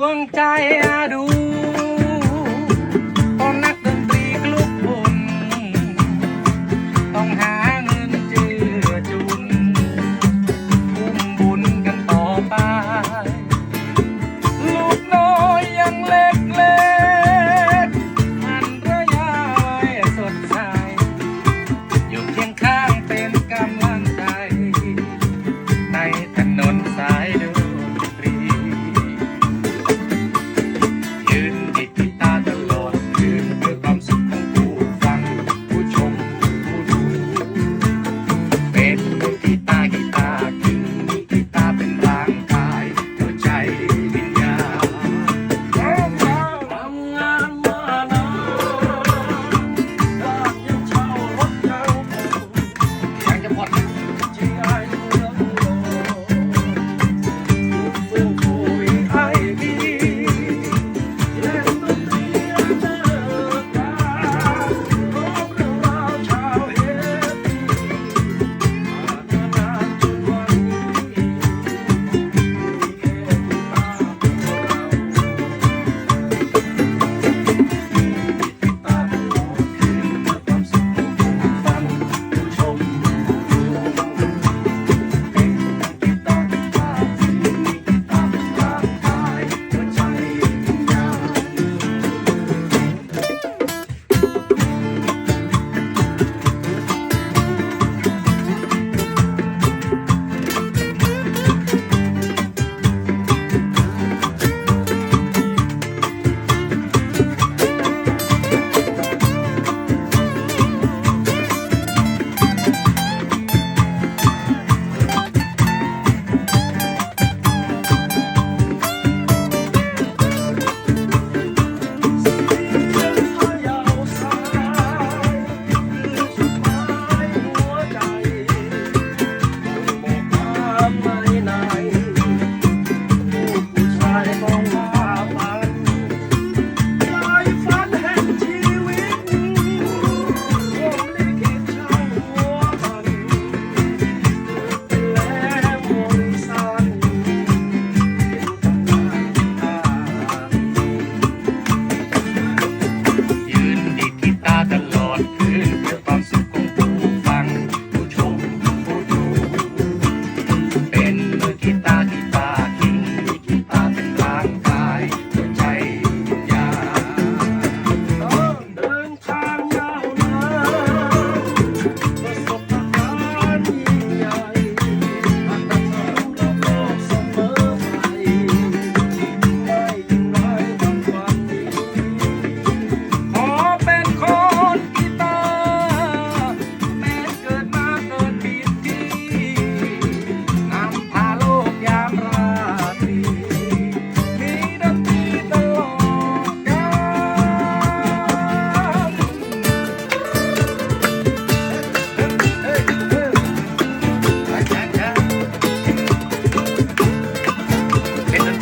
Buông tay à đúng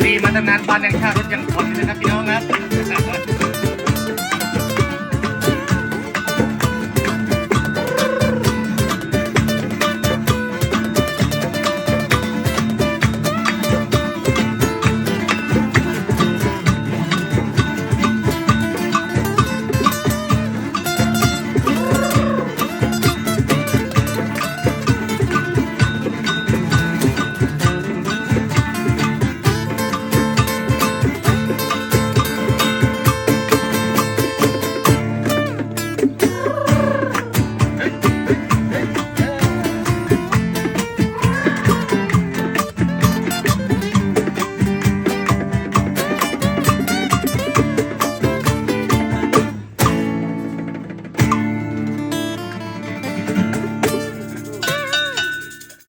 รีมาตั้งนานบ้านยังค่ารถยังผ่อนอยนะครับพี่น้องครับ